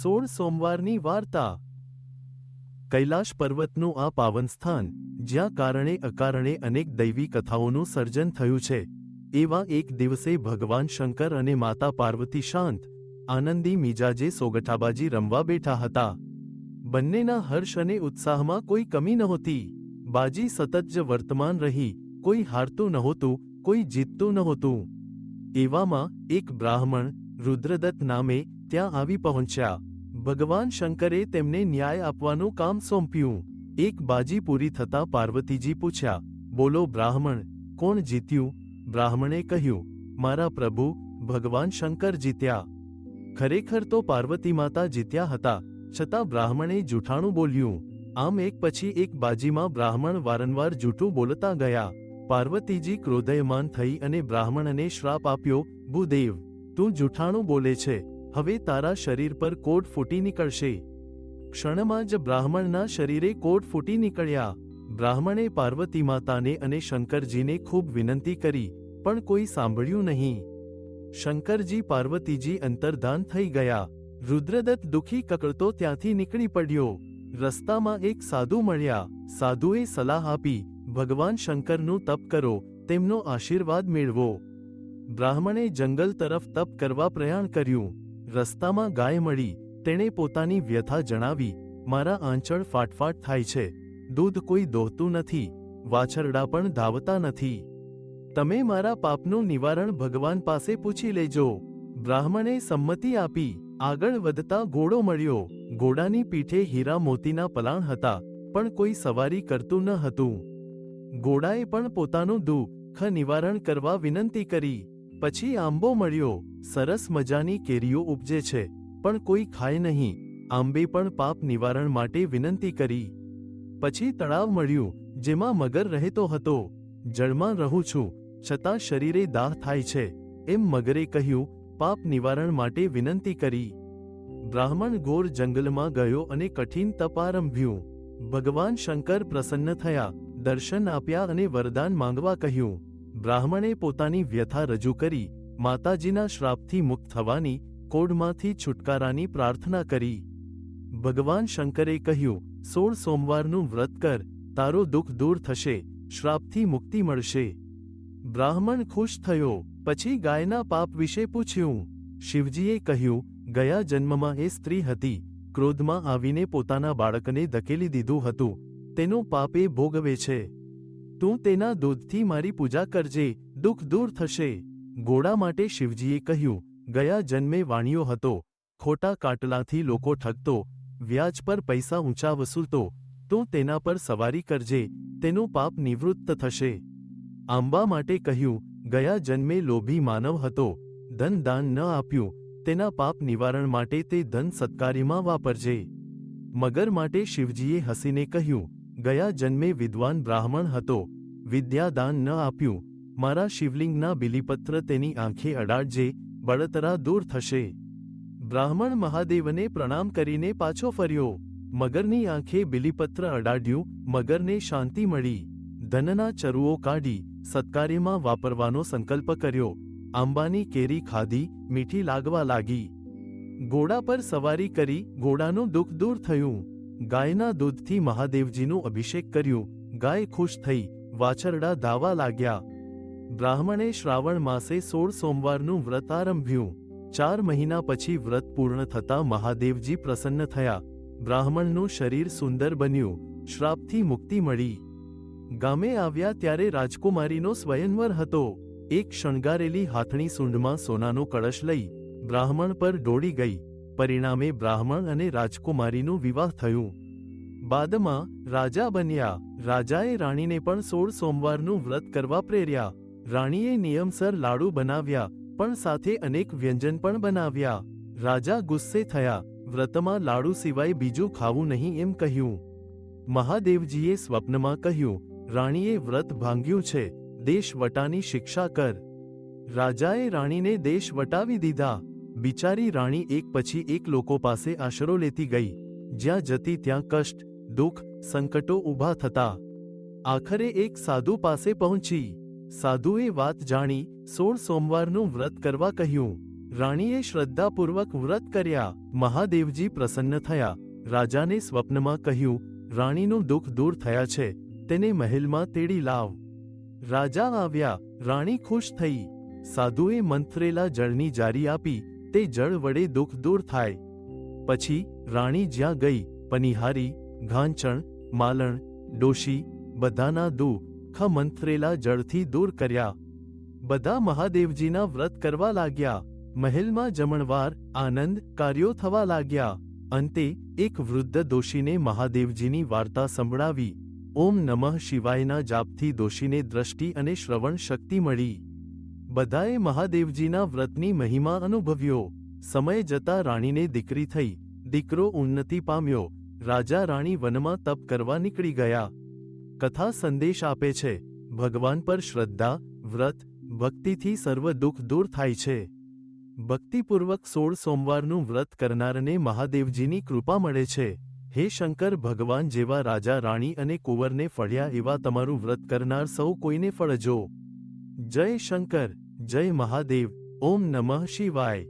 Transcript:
સોળ સોમવારની વાર્તા. કૈલાશ પર્વતનું આ પાવન સ્થાન જ્યાં કારણે અકારણે અનેક દૈવી કથાઓનું સર્જન થયું છે, એવા એક દિવસે ભગવાન શંકર અને માતા પાર્વતી શાંત, આનંદી મિજાજે સોગઠાબાજી રમવા બેઠા હતા. બંનેના હર્ષ અને ઉત્સાહમાં કોઈ કમી નહોતી. બાજી સતત જ વર્તમાન રહી, કોઈ હારતું નહોતું, કોઈ જીતતું નહોતું. એવામાં એક બ્રાહ્મણ, રુદ્રદત્ત નામે ત્યાં આવી પહોંચ્યા. ભગવાન શંકરે તેમને ન્યાય આપવાનું કામ સોંપ્યું. એક બાજી પૂરી થતાં પાર્વતીજી પૂછ્યા, બોલો બ્રાહ્મણ, કોણ જીત્યું? બ્રાહ્મણે કહ્યું, મારા પ્રભુ, ભગવાન શંકર જીત્યા. ખરેખર તો પાર્વતી માતા જીત્યા હતા, છતાં બ્રાહ્મણે જૂઠાણું બોલ્યું. આમ એક પછી એક બાજીમાં બ્રાહ્મણ વારંવાર જૂઠું બોલતા ગયા. પાર્વતીજી ક્રોધયમાન થઈ અને બ્રાહ્મણને શ્રાપ આપ્યો, ભૂદેવ, તું જૂઠાણું બોલે છે. હવે તારા શરીર પર કોટ ફૂટી નીકળશે. ક્ષણમાં જ બ્રાહ્મણના શરીરે કોટ ફૂટી નીકળ્યા. બ્રાહ્મણે પાર્વતી માતાને અને શંકરજીને ખૂબ વિનંતી કરી, પણ કોઈ સાંભળ્યું નહીં. શંકરજી પાર્વતીજી અંતર્ધાન થઈ ગયા. રુદ્રદત્ત દુઃખી કકળતો ત્યાંથી નીકળી પડ્યો. રસ્તામાં એક સાધુ મળ્યા. સાધુએ સલાહ આપી, ભગવાન શંકરનું તપ કરો, તેમનો આશીર્વાદ મેળવો. બ્રાહ્મણે જંગલ તરફ તપ કરવા પ્રયાણ કર્યું. રસ્તામાં ગાય મળી, તેણે પોતાની વ્યથા જણાવી, મારા આંચળ ફાટફાટ થાય છે, દૂધ કોઈ દોહતું નથી, વાછરડા પણ ધાવતા નથી. તમે મારા પાપનું નિવારણ ભગવાન પાસે પૂછી લેજો. બ્રાહ્મણે સંમતિ આપી, આગળ વધતા ઘોડો મળ્યો. ઘોડાની પીઠે હીરા મોતીના પલાણ હતા, પણ કોઈ સવારી કરતું ન હતું. ઘોડાએ પણ પોતાનું દુઃખ, નિવારણ કરવા વિનંતી કરી. પછી આંબો મળ્યો. સરસ મજાની કેરીઓ ઉપજે છે, પણ કોઈ ખાય નહીં. આંબે પણ પાપ નિવારણ માટે વિનંતી કરી. પછી તળાવ મળ્યું, જેમાં મગર રહેતો હતો. જળમાં રહું છું, છતાં શરીરે દાહ થાય છે, એમ મગરે કહ્યું, પાપ નિવારણ માટે વિનંતી કરી. બ્રાહ્મણ ઘોર જંગલમાં ગયો અને કઠિન તપ આરંભ્યું. ભગવાન શંકર પ્રસન્ન થયા, દર્શન આપ્યા અને વરદાન માંગવા કહ્યું. બ્રાહ્મણે પોતાની વ્યથા રજૂ કરી માતાજીના શ્રાપથી મુક્ત થવાની કોડમાંથી છુટકારાની પ્રાર્થના કરી. ભગવાન શંકરે કહ્યું, સોળ સોમવારનું વ્રત કર, તારો દુઃખ દૂર થશે, શ્રાપથી મુક્તિ મળશે. બ્રાહ્મણ ખુશ થયો, પછી ગાયના પાપ વિશે પૂછ્યું. શિવજીએ કહ્યું, ગયા જન્મમાં એ સ્ત્રી હતી, ક્રોધમાં આવીને પોતાના બાળકને ધકેલી દીધું હતું, તેનો પાપ એ ભોગવે છે. તું તેના દૂધથી મારી પૂજા કરજે, દુઃખ દૂર થશે. ઘોડા માટે શિવજીએ કહ્યું, ગયા જન્મે વાણિયો હતો, ખોટા કાટલાથી લોકો ઠગતો, વ્યાજ પર પૈસા ઊંચા વસૂલતો, તું તેના પર સવારી કરજે, તેનું પાપ નિવૃત્ત થશે. આંબા માટે કહ્યું, ગયા જન્મે લોભી માનવ હતો, ધન દાન ન આપ્યું, તેના પાપ નિવારણ માટે તે ધન સત્કાર્યમાં વાપરજે. મગર માટે શિવજીએ હસીને કહ્યું, ગયા જન્મે વિદ્વાન બ્રાહ્મણ હતો વિદ્યાદાન ન આપ્યું મારા શિવલિંગના બિલીપત્ર તેની આંખે અડાડજે, બળતરા દૂર થશે. બ્રાહ્મણ મહાદેવને પ્રણામ કરીને પાછો ફર્યો. મગરની આંખે બિલીપત્ર અડાડ્યું, મગરને શાંતિ મળી. ધનના ચરુઓ કાઢી, સત્કાર્યમાં વાપરવાનો સંકલ્પ કર્યો. આંબાની કેરી ખાધી, મીઠી લાગવા લાગી. ઘોડા પર સવારી કરી, ઘોડાનું દુઃખ દૂર થયું. ગાયના દૂધથી મહાદેવજીનું અભિષેક કર્યું. ગાય ખુશ થઈ, વાછરડા ધાવા લાગ્યા. બ્રાહ્મણે શ્રાવણ માસે સોળ સોમવારનું વ્રત આરંભ્યું. ચાર મહિના પછી વ્રત પૂર્ણ થતાં મહાદેવજી પ્રસન્ન થયા. બ્રાહ્મણનું શરીર સુંદર બન્યું, શ્રાપથી મુક્તિ મળી. ગામે આવ્યા ત્યારે રાજકુમારીનો સ્વયંવર હતો. એક શણગારેલી હાથણી સૂંઢમાં સોનાનો કળશ લઈ બ્રાહ્મણ પર દોડી ગઈ. પરિણામે બ્રાહ્મણ અને રાજકુમારીનું વિવાહ થયું. બાદમાં રાજા બન્યા. રાજાએ રાણીને પણ સોળ સોમવારનું વ્રત કરવા પ્રેર્યા. રાણીએ નિયમસર લાડુ બનાવ્યા, પણ સાથે અનેક વ્યંજન પણ બનાવ્યા. રાજા ગુસ્સે થયા, વ્રતમાં લાડુ સિવાય બીજું ખાવું નહીં એમ કહ્યું. મહાદેવજીએ સ્વપ્નમાં કહ્યું, રાણીએ વ્રત ભાંગ્યું છે દેશ વટાની શિક્ષા કર. રાજાએ રાણીને દેશ વટાવી દીધા. બિચારી રાણી એક પછી એક લોકો પાસે આશરો લેતી ગઈ. જ્યાં જતી ત્યાં કષ્ટ, દુઃખ, સંકટો ઊભા થતા. આખરે એક સાધુ પાસે પહોંચી. સાધુએ વાત જાણી સોળ સોમવારનું વ્રત કરવા કહ્યું. રાણીએ શ્રદ્ધાપૂર્વક વ્રત કર્યા. મહાદેવજી પ્રસન્ન થયા. રાજાને સ્વપ્નમાં કહ્યું, રાણીનું દુઃખ દૂર થયા છે. તેને મહેલમાં તેડી લાવ. રાજા આવ્યા. રાણી ખુશ થઈ. સાધુએ મંથરેલા જળની જારી આપી. તે જળ વડે દુઃખ દૂર થાય. પછી રાણી જ્યાં ગઈ, પનિહારી, ઘાંચણ, માલણ, ડોશી, બધાના દુઃખ મંથરેલા જળથી દૂર કર્યા. બધા મહાદેવજીના વ્રત કરવા લાગ્યા. મહેલમાં જમણવાર આનંદ કાર્યો થવા લાગ્યા. અંતે એક વૃદ્ધ દોશીને મહાદેવજીની વાર્તા સંભળાવી. ઓમ નમઃ શિવાયના જાપથી દોશીને દ્રષ્ટિ અને શ્રવણ શક્તિ મળી. બધાએ મહાદેવજીના વ્રતની મહિમા અનુભવ્યો. સમય જતા રાણીને દીકરી થઈ. દીકરો ઉન્નતિ પામ્યો. રાજા રાણી વનમાં તપ કરવા નીકળી ગયા. કથા સંદેશ આપે છે. ભગવાન પર શ્રદ્ધા, વ્રત, ભક્તિથી સર્વ દુઃખ દૂર થાય છે. ભક્તિપૂર્વક સોળ સોમવારનું વ્રત કરનારને મહાદેવજીની કૃપા મળે છે. હે શંકર, ભગવાન જેવા રાજા, રાણી અને કુંવરને ફળ્યા એવા તમારું વ્રત કરનાર સૌ કોઈને ફળજો. જય શંકર, જય મહાદેવ, ઓમ નમઃ શિવાય.